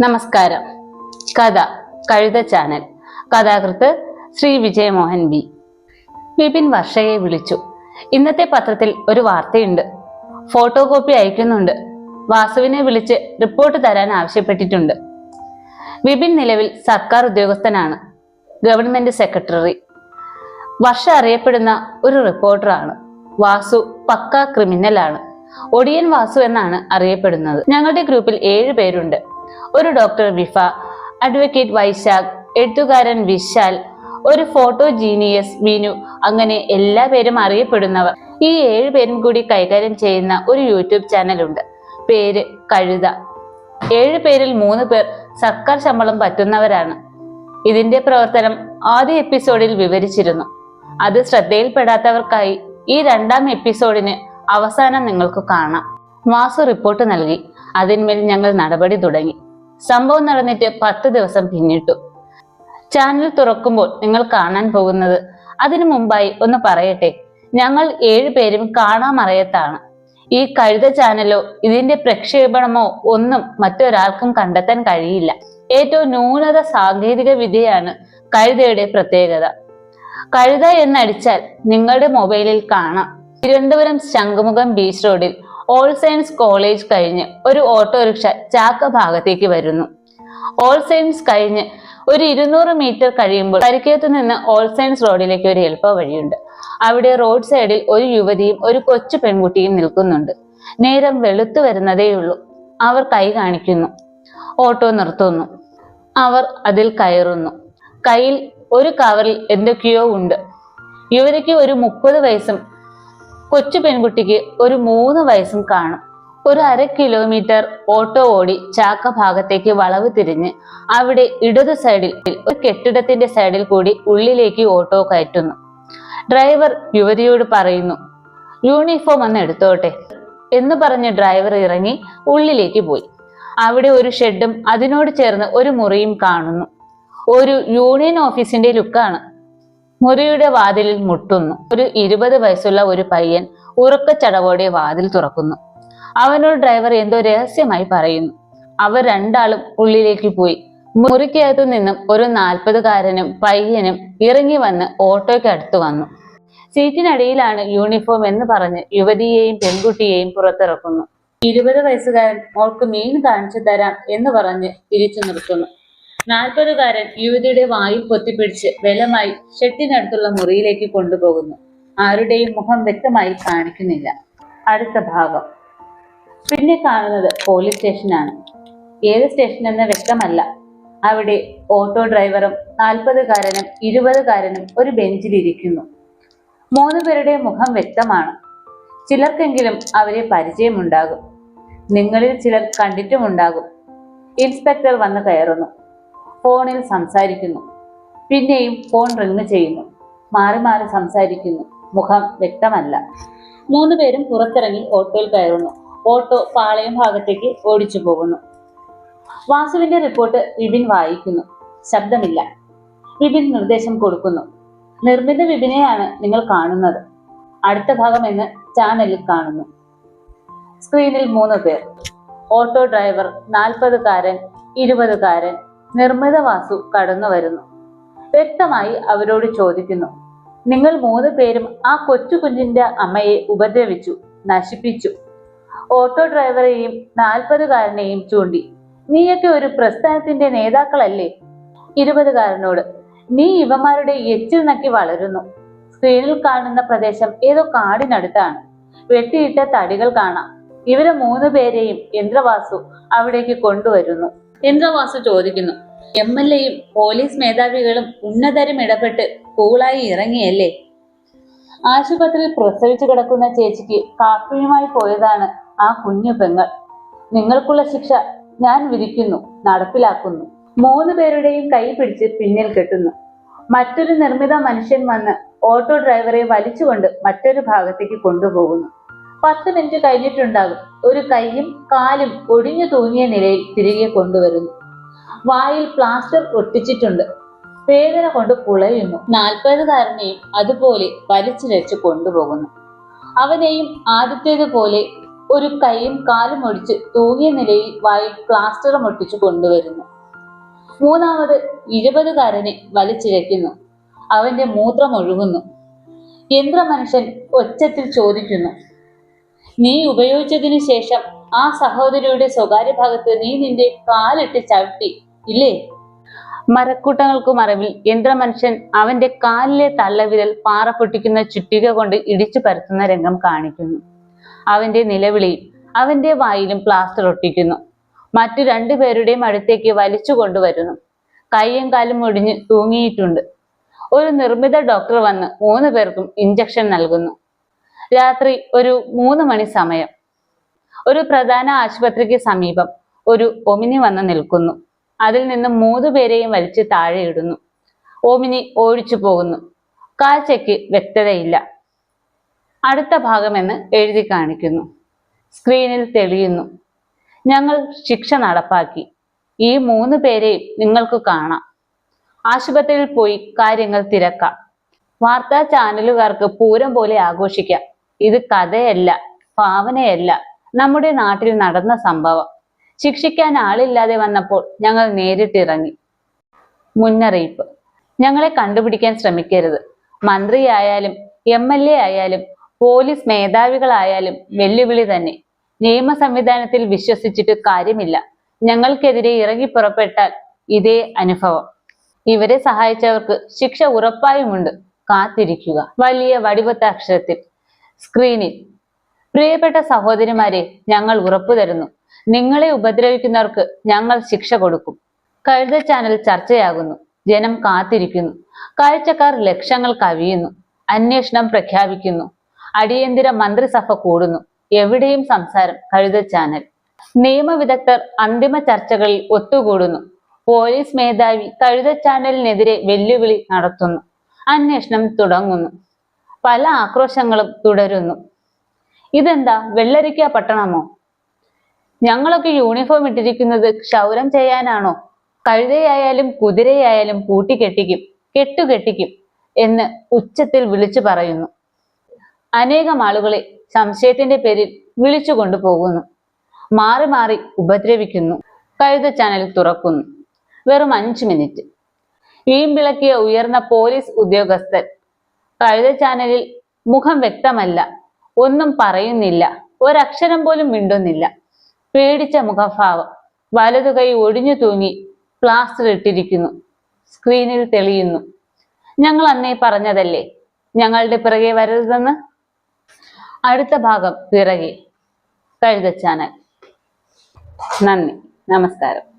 നമസ്കാരം. കഥ കഴുത ചാനൽ. കഥാകൃത്ത് ശ്രീ വിജയമോഹൻ ബി വിപിൻ വർഷയെ വിളിച്ചു. ഇന്നത്തെ പത്രത്തിൽ ഒരു വാർത്തയുണ്ട്. ഫോട്ടോ കോപ്പി അയക്കുന്നുണ്ട്. വാസുവിനെ വിളിച്ച് റിപ്പോർട്ട് തരാൻ ആവശ്യപ്പെട്ടിട്ടുണ്ട്. വിപിൻ നിലവിൽ സർക്കാർ ഉദ്യോഗസ്ഥനാണ്. Government secretary. വർഷ അറിയപ്പെടുന്ന ഒരു റിപ്പോർട്ടറാണ്. വാസു പക്ക ക്രിമിനലാണ്. ഒടിയൻ വാസു എന്നാണ് അറിയപ്പെടുന്നത്. ഞങ്ങളുടെ ഗ്രൂപ്പിൽ ഏഴ് പേരുണ്ട്. ഒരു ഡോക്ടർ വിഫ അഡ്വക്കേറ്റ് വൈശാഖ് എഴുത്തുകാരൻ വിശാൽ ഒരു ഫോട്ടോ ജീനിയസ് വിനു അങ്ങനെ എല്ലാ പേരും അറിയപ്പെടുന്നവർ. ഈ ഏഴ് പേരും കൂടി കൈകാര്യം ചെയ്യുന്ന ഒരു യൂട്യൂബ് ചാനലുണ്ട്. പേര് കഴുത. ഏഴ് പേരിൽ മൂന്ന് പേർ സർക്കാർ ശമ്പളം പറ്റുന്നവരാണ്. ഇതിന്റെ പ്രവർത്തനം ആദ്യ എപ്പിസോഡിൽ വിവരിച്ചിരുന്നു. അത് ശ്രദ്ധയിൽപ്പെടാത്തവർക്കായി ഈ രണ്ടാം എപ്പിസോഡിന് അവസാനം നിങ്ങൾക്ക് കാണാം. വാസു റിപ്പോർട്ട് നൽകി. അതിന്മേൽ ഞങ്ങൾ നടപടി തുടങ്ങി. സംഭവം നടന്നിട്ട് പത്ത് ദിവസം പിന്നിട്ടു. ചാനൽ തുറക്കുമ്പോൾ നിങ്ങൾ കാണാൻ പോകുന്നത് അതിനു മുമ്പായി ഒന്ന് പറയട്ടെ. ഞങ്ങൾ ഏഴുപേരും കാണാമറയത്താണ്. ഈ കഴുത ചാനലോ ഇതിന്റെ പ്രക്ഷേപണമോ ഒന്നും മറ്റൊരാൾക്കും കണ്ടെത്താൻ കഴിയില്ല. ഏറ്റവും ന്യൂനത സാങ്കേതിക വിദ്യയാണ് കഴുതയുടെ പ്രത്യേകത. കഴുത എന്നടിച്ചാൽ നിങ്ങളുടെ മൊബൈലിൽ കാണാം. തിരുവനന്തപുരം ശംഖുമുഖം ബീച്ച് റോഡിൽ ഓൾ സയൻസ് കോളേജ് കഴിഞ്ഞ് ഒരു ഓട്ടോറിക്ഷ ചാക്ക ഭാഗത്തേക്ക് വരുന്നു. ഓൾ സയൻസ് കഴിഞ്ഞ് ഒരു ഇരുന്നൂറ് മീറ്റർ കഴിയുമ്പോൾ പരിക്കയത്തു നിന്ന് ഓൾ സയൻസ് റോഡിലേക്ക് ഒരു എളുപ്പ വഴിയുണ്ട്. അവിടെ റോഡ് സൈഡിൽ ഒരു യുവതിയും ഒരു കൊച്ചു പെൺകുട്ടിയും നിൽക്കുന്നുണ്ട്. നേരം വെളുത്തു വരുന്നതേയുള്ളൂ അവർ കൈ കാണിക്കുന്നു. ഓട്ടോ നിർത്തുന്നു. അവർ അതിൽ കയറുന്നു. കയ്യിൽ ഒരു കവറിൽ എന്തൊക്കെയോ ഉണ്ട്. യുവതിക്ക് ഒരു മുപ്പത് വയസ്സും കൊച്ചു പെൺകുട്ടിക്ക് ഒരു മൂന്ന് വയസ്സും കാണും. ഒരു അര കിലോമീറ്റർ ഓട്ടോ ഓടി ചാക്ക ഭാഗത്തേക്ക് വളവ് തിരിഞ്ഞ് അവിടെ ഇടത് സൈഡിൽ ഒരു കെട്ടിടത്തിന്റെ സൈഡിൽ കൂടി ഉള്ളിലേക്ക് ഓട്ടോ കയറ്റുന്നു. ഡ്രൈവർ യുവതിയോട് പറയുന്നു യൂണിഫോം ഒന്ന് എടുത്തോട്ടെ? എന്ന് പറഞ്ഞ് ഡ്രൈവർ ഇറങ്ങി ഉള്ളിലേക്ക് പോയി. അവിടെ ഒരു ഷെഡും അതിനോട് ചേർന്ന് ഒരു മുറിയും കാണുന്നു. ഒരു യൂണിയൻ ഓഫീസിന്റെ ലുക്കാണ്. മുറിയുടെ വാതിലിൽ മുട്ടുന്നു. ഒരു ഇരുപത് വയസ്സുള്ള ഒരു പയ്യൻ ഉറക്കച്ചടവോടെ വാതിൽ തുറക്കുന്നു. അവനോട് ഡ്രൈവർ എന്തോ രഹസ്യമായി പറയുന്നു. അവർ രണ്ടാളും ഉള്ളിലേക്ക് പോയി. മുറിക്കകത്തു നിന്നും ഒരു നാൽപ്പതുകാരനും പയ്യനും ഇറങ്ങി വന്ന് ഓട്ടോയ്ക്ക് അടുത്ത് വന്നു. സീറ്റിനടിയിലാണ് യൂണിഫോം എന്ന് പറഞ്ഞ് യുവതിയെയും പെൺകുട്ടിയെയും പുറത്തിറക്കുന്നു. ഇരുപത് വയസ്സുകാരൻ മോൾക്ക് മീൻ കാണിച്ചു തരാം എന്ന് പറഞ്ഞ് തിരിച്ചു നിർത്തുന്നു. നാൽപ്പതുകാരൻ യുവതിയുടെ വായിൽ പൊത്തിപ്പിടിച്ച് ബലമായി ഷെട്ടിനടുത്തുള്ള മുറിയിലേക്ക് കൊണ്ടുപോകുന്നു. ആരുടെയും മുഖം വ്യക്തമായി കാണിക്കുന്നില്ല. അടുത്ത ഭാഗം. പിന്നെ കാണുന്നത് പോലീസ് സ്റ്റേഷനാണ് ഏത് സ്റ്റേഷൻ എന്ന് വ്യക്തമല്ല. അവിടെ ഓട്ടോ ഡ്രൈവറും നാൽപ്പതുകാരനും ഇരുപതുകാരനും ഒരു ബെഞ്ചിലിരിക്കുന്നു മൂന്ന് പേരുടെ മുഖം വ്യക്തമാണ്. ചിലർക്കെങ്കിലും അവരെ പരിചയമുണ്ടാകും. നിങ്ങളിൽ ചിലർ കണ്ടിട്ടുമുണ്ടാകും. ഇൻസ്പെക്ടർ വന്ന് കയറുന്നു. ഫോണിൽ സംസാരിക്കുന്നു. പിന്നെയും ഫോൺ റിങ് ചെയ്യുന്നു. മാറി മാറി സംസാരിക്കുന്നു. മുഖം വ്യക്തമല്ല. മൂന്ന് പേരും പുറത്തിറങ്ങി ഓട്ടോയിൽ കയറുന്നു. ഓട്ടോ പാളയം ഭാഗത്തേക്ക് ഓടിച്ചു പോകുന്നു. വാസുവിന്റെ റിപ്പോർട്ട് വിപിൻ വായിക്കുന്നു. ശബ്ദമില്ല. വിപിൻ നിർദ്ദേശം കൊടുക്കുന്നു. നിർമ്മിത വിപിനെയാണ് നിങ്ങൾ കാണുന്നത്. അടുത്ത ഭാഗം എന്ന് ചാനലിൽ കാണുന്നു. സ്ക്രീനിൽ മൂന്ന് പേർ. ഓട്ടോ ഡ്രൈവർ നാൽപ്പതുകാരൻ ഇരുപതുകാരൻ നിർമ്മിത വാസു കടന്നു വരുന്നു. വ്യക്തമായി അവരോട് ചോദിക്കുന്നു നിങ്ങൾ മൂന്ന് പേരും ആ കൊച്ചു കുഞ്ഞിന്റെ അമ്മയെ ഉപദ്രവിച്ചു നശിപ്പിച്ചു. ഓട്ടോ ഡ്രൈവറെയും നാൽപ്പതുകാരനെയും ചൂണ്ടി. നീയൊക്കെ ഒരു പ്രസ്ഥാനത്തിന്റെ നേതാക്കളല്ലേ? ഇരുപതുകാരനോട് നീ ഇവന്മാരുടെ എച്ചിൽ നക്കി വളരുന്നു. സ്ക്രീനിൽ കാണുന്ന പ്രദേശം ഏതോ കാടിനടുത്താണ്. വെട്ടിയിട്ട തടികൾ കാണാം. ഇവരെ മൂന്ന് പേരെയും യന്ത്രവാസു അവിടേക്ക് കൊണ്ടുവരുന്നു. യന്ത്രവാസു ചോദിക്കുന്നു എം എൽ എയും പോലീസ് മേധാവികളും ഉന്നതരും ഇടപെട്ട് കൂളായി ഇറങ്ങിയല്ലേ? ആശുപത്രിയിൽ പ്രസവിച്ചു കിടക്കുന്ന ചേച്ചിക്ക് കാക്കയുമായി പോയതാണ് ആ കുഞ്ഞു പെങ്ങൾ. നിങ്ങൾക്കുള്ള ശിക്ഷ ഞാൻ വിധിക്കുന്നു നടപ്പിലാക്കുന്നു. മൂന്ന് പേരുടെയും കൈ പിടിച്ച് പിന്നിൽ കെട്ടുന്നു. മറ്റൊരു നിർമ്മിത മനുഷ്യൻ വന്ന് ഓട്ടോ ഡ്രൈവറെ വലിച്ചുകൊണ്ട് മറ്റൊരു ഭാഗത്തേക്ക് കൊണ്ടുപോകുന്നു. പത്ത് മിനിറ്റ് കഴിഞ്ഞിട്ടുണ്ടാകും. ഒരു കൈയും കാലും ഒടിഞ്ഞു തൂങ്ങിയ നിലയിൽ തിരികെ കൊണ്ടുവരുന്നു. വായിൽ പ്ലാസ്റ്റർ ഒട്ടിച്ചിട്ടുണ്ട്. വേദന കൊണ്ട് പുളയുന്നു. നാൽപ്പതുകാരനെയും അതുപോലെ വലിച്ചിഴച്ച് കൊണ്ടുപോകുന്നു. അവനെയും ആദ്യത്തേതുപോലെ ഒരു കൈയും കാലും ഒടിച്ച് തൂങ്ങിയ നിലയിൽ വായിൽ പ്ലാസ്റ്ററും ഒട്ടിച്ചു കൊണ്ടുവരുന്നു. മൂന്നാമത് ഇരുപതുകാരനെ വലിച്ചിഴയ്ക്കുന്നു. അവന്റെ മൂത്രം ഒഴുകുന്നു. യന്ത്രമനുഷ്യൻ ഒച്ചത്തിൽ ചോദിക്കുന്നു നീ ഉപയോഗിച്ചതിനു ശേഷം ആ സഹോദരിയുടെ സ്വകാര്യ ഭാഗത്ത് നീ നിന്റെ കാലിട്ട് ചവിട്ടി ഇല്ലേ? മരക്കൂട്ടങ്ങൾക്കു മറവിൽ യന്ത്രമനുഷ്യൻ അവന്റെ കാലിലെ തള്ളവിരൽ പാറ പൊട്ടിക്കുന്ന ചുറ്റിക കൊണ്ട് ഇടിച്ചു പരത്തുന്ന രംഗം കാണിക്കുന്നു. അവന്റെ നിലവിളി അവന്റെ വായിലും പ്ലാസ്റ്റർ ഒട്ടിക്കുന്നു. മറ്റു രണ്ടുപേരുടെയും അടുത്തേക്ക് വലിച്ചു കൊണ്ടുവരുന്നു. കൈയും കാലും ഒടിഞ്ഞ് തൂങ്ങിയിട്ടുണ്ട്. ഒരു നിർമ്മിത ഡോക്ടർ വന്ന് മൂന്ന് പേർക്കും ഇഞ്ചക്ഷൻ നൽകുന്നു. രാത്രി ഒരു മൂന്ന് മണി സമയം. ഒരു പ്രധാന ആശുപത്രിക്ക് സമീപം ഒരു ഒമിനി വന്ന് നിൽക്കുന്നു. അതിൽ നിന്ന് മൂന്ന് പേരെയും വലിച്ച് താഴെയിടുന്നു ഓമിനി ഓടിച്ചു പോകുന്നു. കാഴ്ചയ്ക്ക് വ്യക്തതയില്ല. അടുത്ത ഭാഗമെന്ന് എഴുതി കാണിക്കുന്നു. സ്ക്രീനിൽ തെളിയുന്നു. ഞങ്ങൾ ശിക്ഷ നടപ്പാക്കി. ഈ മൂന്ന് പേരെയും നിങ്ങൾക്ക് കാണാം. ആശുപത്രിയിൽ പോയി കാര്യങ്ങൾ തിരക്കാം. വാർത്താ ചാനലുകാർക്ക് പൂരം പോലെ ആഘോഷിക്കാം. ഇത് കഥയല്ല ഭാവനയല്ല. നമ്മുടെ നാട്ടിൽ നടന്ന സംഭവം. ശിക്ഷിക്കാൻ ആളില്ലാതെ വന്നപ്പോൾ ഞങ്ങൾ നേരിട്ടിറങ്ങി. മുന്നറിയിപ്പ്. ഞങ്ങളെ കണ്ടുപിടിക്കാൻ ശ്രമിക്കരുത്. മന്ത്രിയായാലും എം എൽ എ ആയാലും പോലീസ് മേധാവികളായാലും വെല്ലുവിളി തന്നെ. നിയമ സംവിധാനത്തിൽ വിശ്വസിച്ചിട്ട് കാര്യമില്ല. ഞങ്ങൾക്കെതിരെ ഇറങ്ങി പുറപ്പെട്ടാൽ ഇതേ അനുഭവം. ഇവരെ സഹായിച്ചവർക്ക് ശിക്ഷ ഉറപ്പായുമുണ്ട്. കാത്തിരിക്കുക. വലിയ വടിവത്ത അക്ഷരത്തിൽ സ്ക്രീനിൽ. പ്രിയപ്പെട്ട സഹോദരിമാരെ ഞങ്ങൾ ഉറപ്പു തരുന്നു നിങ്ങളെ ഉപദ്രവിക്കുന്നവർക്ക് ഞങ്ങൾ ശിക്ഷ കൊടുക്കും. കഴുത ചാനൽ ചർച്ചയാകുന്നു. ജനം കാത്തിരിക്കുന്നു. കാഴ്ചക്കാർ ലക്ഷങ്ങൾ കവിയുന്നു. അന്വേഷണം പ്രഖ്യാപിക്കുന്നു. അടിയന്തര മന്ത്രിസഭ കൂടുന്നു. എവിടെയും സംസാരം. കഴുത ചാനൽ. നിയമവിദഗ്ധർ അന്തിമ ചർച്ചകളിൽ ഒത്തുകൂടുന്നു. പോലീസ് മേധാവി കഴുത ചാനലിനെതിരെ വെല്ലുവിളി നടത്തുന്നു. അന്വേഷണം തുടങ്ങുന്നു. പല ആക്രോശങ്ങളും തുടരുന്നു. ഇതെന്താ? വെള്ളരിക്ക പട്ടണമോ? ഞങ്ങളൊക്കെ യൂണിഫോം ഇട്ടിരിക്കുന്നത് ക്ഷൗരം ചെയ്യാനാണോ? കഴുതയായാലും കുതിരയായാലും കൂട്ടിക്കെട്ടിക്കും കെട്ടുകെട്ടിക്കും എന്ന് ഉച്ചത്തിൽ വിളിച്ചു പറയുന്നു. അനേകം ആളുകളെ സംശയത്തിന്റെ പേരിൽ വിളിച്ചു കൊണ്ടുപോകുന്നു. മാറി മാറി ഉപദ്രവിക്കുന്നു. കഴുത ചാനൽ തുറക്കുന്നു. വെറും അഞ്ചു മിനിറ്റ്. വീമ്പിളക്കിയ ഉയർന്ന പോലീസ് ഉദ്യോഗസ്ഥൻ കഴുത ചാനലിൽ മുഖം വ്യക്തമല്ല ഒന്നും പറയുന്നില്ല ഒരക്ഷരം പോലും മിണ്ടുന്നില്ല. പേടിച്ച മുഖഭാവം. വലതു കൈ ഒടിഞ്ഞു തൂങ്ങി പ്ലാസ്റ്റർ ഇട്ടിരിക്കുന്നു. സ്ക്രീനിൽ തെളിയുന്നു. ഞങ്ങൾ അന്നേ പറഞ്ഞതല്ലേ? ഞങ്ങളുടെ പിറകെ വരരുതെന്ന്? അടുത്ത ഭാഗം പിറകെ കഴുതച്ചാനൽ നന്ദി. നമസ്കാരം.